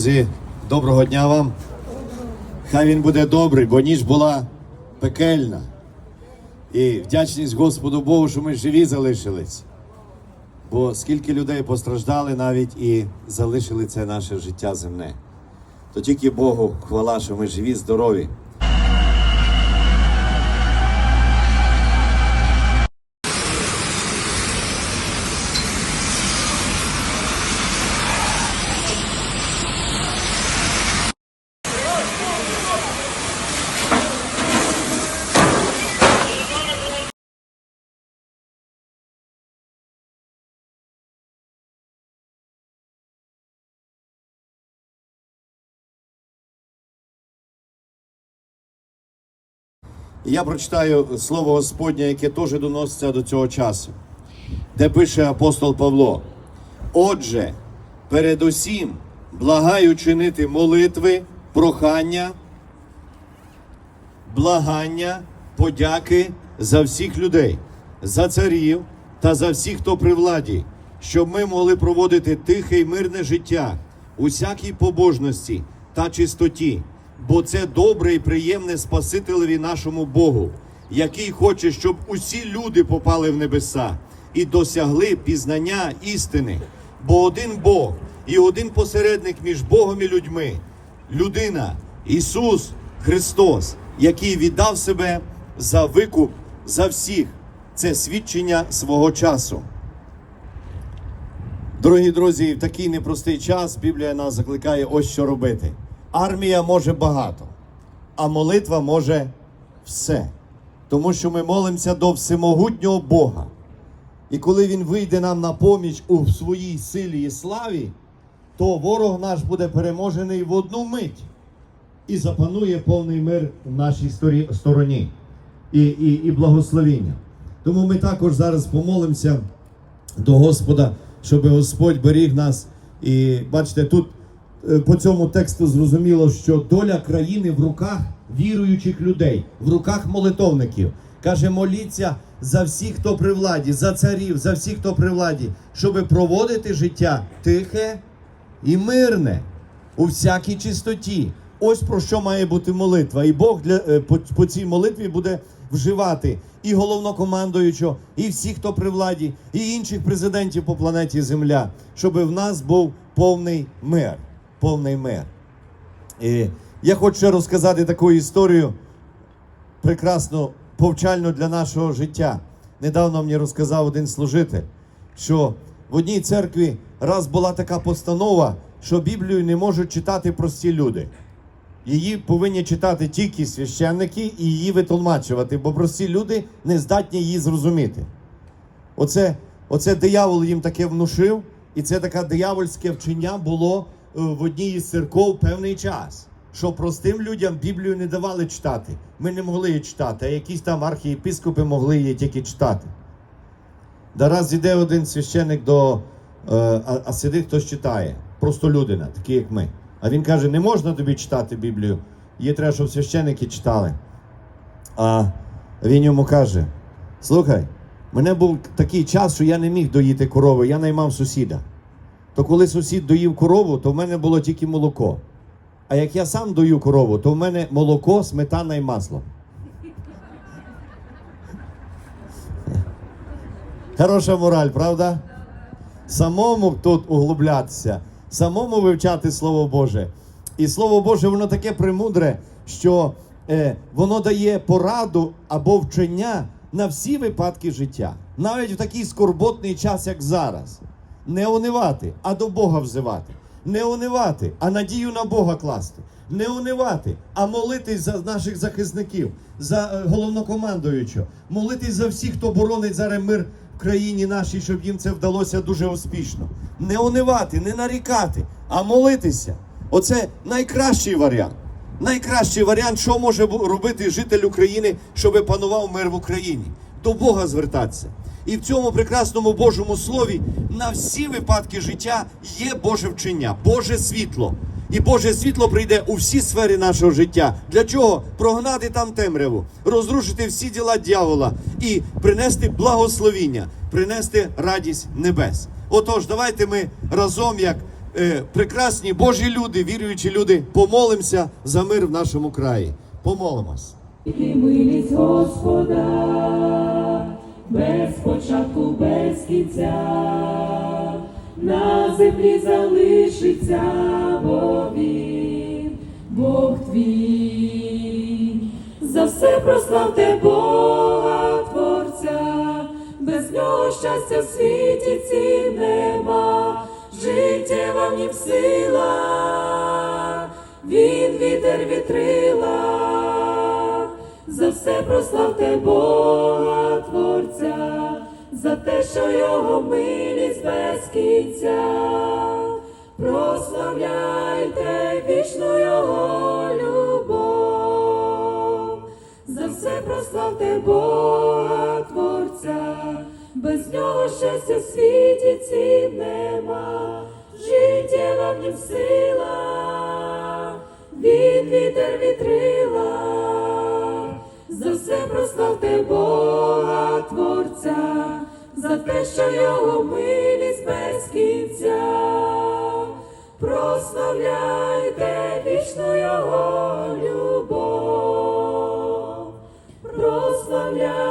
Друзі, доброго дня вам. Хай він буде добрий, бо ніч була пекельна. І вдячність Господу Богу, що ми живі залишились. Бо скільки людей постраждали навіть і залишили це наше життя земне. То тільки Богу хвала, що ми живі, здорові. Я прочитаю слово Господнє, яке теж доноситься до цього часу, де пише апостол Павло. Отже, передусім благаю чинити молитви, прохання, благання, подяки за всіх людей, за царів та за всіх, хто при владі, щоб ми могли проводити тихе й мирне життя у всякій побожності та чистоті, бо це добре і приємне Спасителеві нашому Богу, який хоче, щоб усі люди попали в небеса і досягли пізнання істини. Бо один Бог і один посередник між Богом і людьми, людина, Ісус Христос, який віддав себе за викуп за всіх. Це свідчення свого часу. Дорогі друзі, в такий непростий час Біблія нас закликає ось що робити. Армія може багато, а молитва може все. Тому що ми молимося до всемогутнього Бога. І коли Він вийде нам на поміч у своїй силі і славі, то ворог наш буде переможений в одну мить і запанує повний мир в нашій стороні і, і, і благословіння. Тому ми також зараз помолимося до Господа, щоб Господь беріг нас. І бачите, тут по цьому тексту зрозуміло, що доля країни в руках віруючих людей, в руках молитовників. Каже, моліться за всіх, хто при владі, за царів, за всіх, хто при владі, щоб проводити життя тихе і мирне у всякій чистоті. Ось про що має бути молитва. І Бог для, е, по, по цій молитві буде вживати і головнокомандуючого, і всіх, хто при владі, і інших президентів по планеті Земля, щоб в нас був повний мир. Повний мир. І я хочу розказати таку історію, прекрасну, повчальну для нашого життя. Недавно мені розказав один служитель, що в одній церкві раз була така постанова, що Біблію не можуть читати прості люди. Її повинні читати тільки священники і її витолмачувати, бо прості люди не здатні її зрозуміти. Оце, оце диявол їм таке внушив, і це таке диявольське вчення було в одній із церков певний час. Що простим людям Біблію не давали читати. Ми не могли її читати, а якісь там архієпископи могли її тільки читати. Да раз іде один священник до, е, а, а сидить хтось читає. Просто людина, такі як ми. А він каже: не можна тобі читати Біблію. Її треба, щоб священники читали. А він йому каже: слухай, мене був такий час, що я не міг доїти корови, я наймав сусіда. То коли сусід доїв корову, то в мене було тільки молоко. А як я сам дою корову, то в мене молоко, сметана і масло. Хороша мораль, правда? Самому тут углублятися, самому вивчати Слово Боже. І Слово Боже, воно таке премудре, що е, воно дає пораду або вчення на всі випадки життя, навіть в такий скорботний час, як зараз. Не унивати, а до Бога взивати. Не унивати, а надію на Бога класти. Не унивати, а молитись за наших захисників, за е, головнокомандуючого, молитись за всіх, хто боронить зараз мир в країні нашій, щоб їм це вдалося дуже успішно. Не унивати, не нарікати, а молитися. Оце найкращий варіант. Найкращий варіант, що може робити житель України, щоб панував мир в Україні. До Бога звертатися. І в цьому прекрасному Божому слові на всі випадки життя є Боже вчення, Боже світло. І Боже світло прийде у всі сфери нашого життя. Для чого? Прогнати там темряву, розрушити всі діла дьявола і принести благословіння, принести радість небес. Отож, давайте ми разом, як е, прекрасні Божі люди, віруючі люди, помолимося за мир в нашому краї. Помолимось. Господа, без початку, без кінця, на землі залишиться, бо він, Бог твій. За все прославте Бога Творця, без нього щастя в світі цім нема, життєва в нім сила, він вітер вітрила. За все прославте Бога за те, що його милість без кінця, прославляйте вічну його любов, за все прославте Бога Творця, без нього щастя в світі цім нема, життєва в нім сила, він вітер вітрила. За все прославте Бога Творця, за те, що його милість без кінця, прославляйте вічну його любов, прославляйте